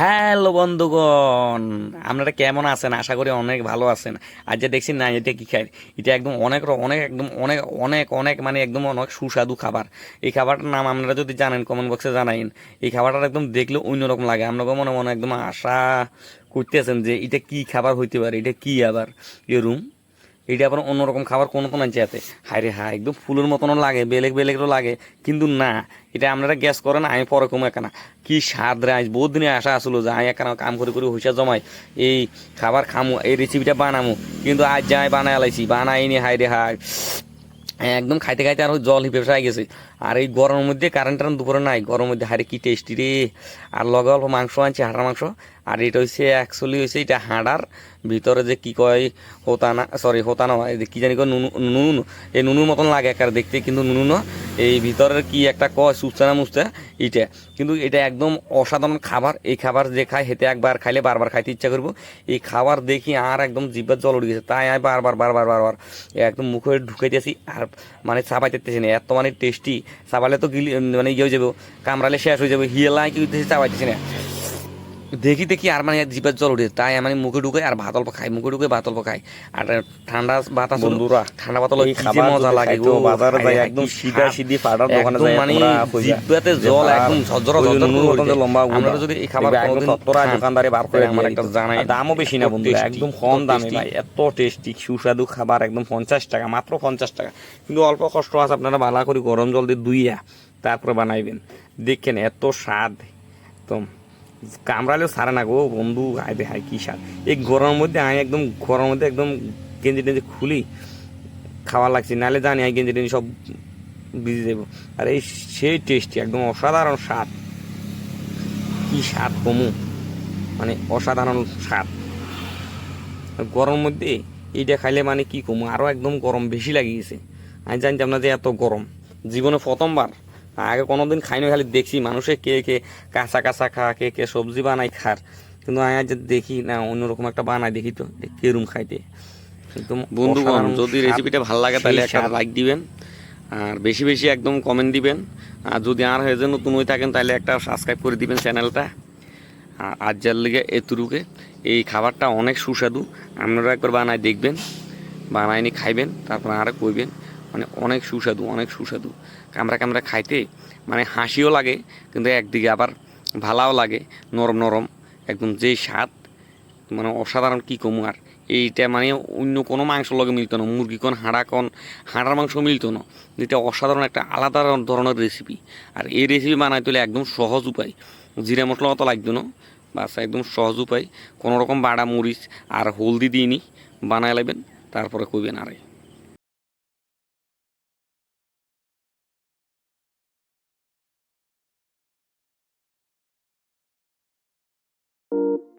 Hello বন্ধুগণ, আপনারা কেমন আছেন? আশা করি অনেক ভালো আছেন। আজ যে দেখছি না, এটা কি খাই এটা একদম অনেক অনেক একদম অনেক অনেক অনেক মানে একদম অনেক সুস্বাদু খাবার। এই খাবারটার নাম আপনারা যদি জানেন কমেন্ট বক্সে জানাইন। এই খাবারটা একদম দেখলে অন্যরকম লাগে। আপনাকে মনে মনে একদম আশা করতেছেন যে এটা কি খাবার হইতে পারে, এটা কি আবার? এরুম এটা আবার অন্যরকম খাবার কোনো কোনো চেয়াতে হায় রে হায়, একদম ফুলের মতনও লাগে, বেলেগ বেলেগেরও লাগে। কিন্তু না, এটা আপনারা গ্যাস করেন, আমি পরে কমে একানা কি স্বাদ রে, আজ বহুত দিনে আশা আসলো যে আমি একানা কাম করে করে হুইসা জমাই, এই খাবার খামু, এই রেসিপিটা বানামু। কিন্তু আজ যাই বানাই আলাইছি, বানাইনি হায় রে হায়। একদম খাইতে খাইতে আর জল হিপে ফেসাই গেছে। আর এই গরমের মধ্যে কারেন্ট টারেন্ট দুপুরে নাই। গরমের মধ্যে হারে কি টেস্টি রে। আর লগে অল্প মাংস আনছে হাঁড়ার মাংস। আর এটা হচ্ছে অ্যাকচুয়ালি হচ্ছে এটা হাঁড়ার। ভিতরে যে কি কয়, হোতানা সরি হোতানা হয় কি জানি কয়, নুনু নুনু, এই নুনুর মতন লাগে একার দেখতে, কিন্তু নুনু এই ভিতরের কি একটা কয় সুস্তা না মুস্তা এটা কিন্তু এটা একদম অসাধারণ খাবার। এই খাবার যে খায়, হেতে একবার খাইলে বারবার খাইতে ইচ্ছা করব। এই খাবার দেখি আর একদম জিব্বার জল উঠে গেছে। তাই আমি বারবার বারবার বারবার একদম মুখে ঢুকে ঢুকাইতেছি আর মানে চাপাইতেছি না। এত মানে টেস্টি চাপালে তো গিলি মানে ইয়ে হয়ে যাবে, কামড়ালে শেষ হয়ে যাবে হিয়েলাই কি চাবাইতেছি না। দেখি দেখি আর মানে জিভের জল উঠে। তাই আমি মুখে ঢুকে আর ভাত অল্প খাই মুখে ঢুকে ভাত অল্প খাই। আর ঠান্ডা আছে বন্ধুরা, ঠান্ডা খাবার মজা লাগে গো। বাজারে যাই একদম সিধা সিধি দোকানে যাই মানে যে জল একদম ঝরঝর ঝরঝর করে। লম্বা আমরা যদি এই খাবার কোনোদিন আশি খান, দোকানদারে বার করে আমার একটা জানাই দামও বেশি না বন্ধুরা একদম কম দামে ভাই এত টেস্টি সুস্বাদু খাবার একদম পঞ্চাশ টাকা মাত্র পঞ্চাশ টাকা। কিন্তু অল্প কষ্ট আছে আপনারা বালা করে গরম জল দিয়ে দুইয়া তারপরে বানাইবেন। দেখেন এত স্বাদ একদম। কামড়ালেও সারে না গো, বন্ধু দে হাই কি স্বাদ এই গরমের মধ্যে আমি একদম, গরমের মধ্যে একদম গেঞ্জি টেঞ্জি খুলি, খাওয়া লাগছে, নাহলে জানি আমি গেঞ্জি টেঞ্জি সব ভিজে দেবো আর এই সেই টেস্টি একদম অসাধারণ স্বাদ। কি স্বাদ কমু মানে অসাধারণ স্বাদ। গরমের মধ্যে এইটা খাইলে মানে কি কমু আরও একদম গরম বেশি লাগি গেছে আমি জানতাম না যে এত গরম। জীবনে প্রথমবার। আগে কোনোদিন খাইনি খালি দেখছি মানুষে কে কে কাঁচা কাঁচা খা কে কে সবজি বানাই খার। কিন্তু আমি আজ দেখি না অন্যরকম একটা বানাই দেখি তো কেরম খাইতে। একদম বন্ধুগণ যদি রেসিপিটা ভালো লাগে তাহলে একটা লাইক দিবেন। আর বেশি বেশি একদম কমেন্ট দিবেন। আর যদি আর হয়ে যে নতুন হয়ে থাকেন তাহলে একটা সাবস্ক্রাইব করে দিবেন চ্যানেলটা আর আজ যার লিগে এতুরুকে এই খাবারটা অনেক সুস্বাদু। আপনারা একবার বানায় দেখবেন বানায়নি খাইবেন তারপর আর কইবেন মানে অনেক সুস্বাদু অনেক সুস্বাদু। কামড়া কামড়া খাইতে মানে হাসিও লাগে, কিন্তু একদিকে আবার ভালাও লাগে, নরম নরম। একদম যেই স্বাদ মানে অসাধারণ কী কমু আর? এইটা মানে অন্য কোনো মাংস লগে মিলতো না, মুরগি কোন, হাঁড়া কোন, হাঁড়ার মাংস মিলতো না। এটা অসাধারণ একটা আলাদা ধরনের রেসিপি আর এই রেসিপি বানাইতে হলে একদম সহজ উপায়। জিরা মশলা অত লাগতো না, বাস একদম সহজ উপায়। কোনো রকম বাড়া মরিচ আর হলদি দিইনি বানাই লাগবেন তারপরে কইবেন আরে। you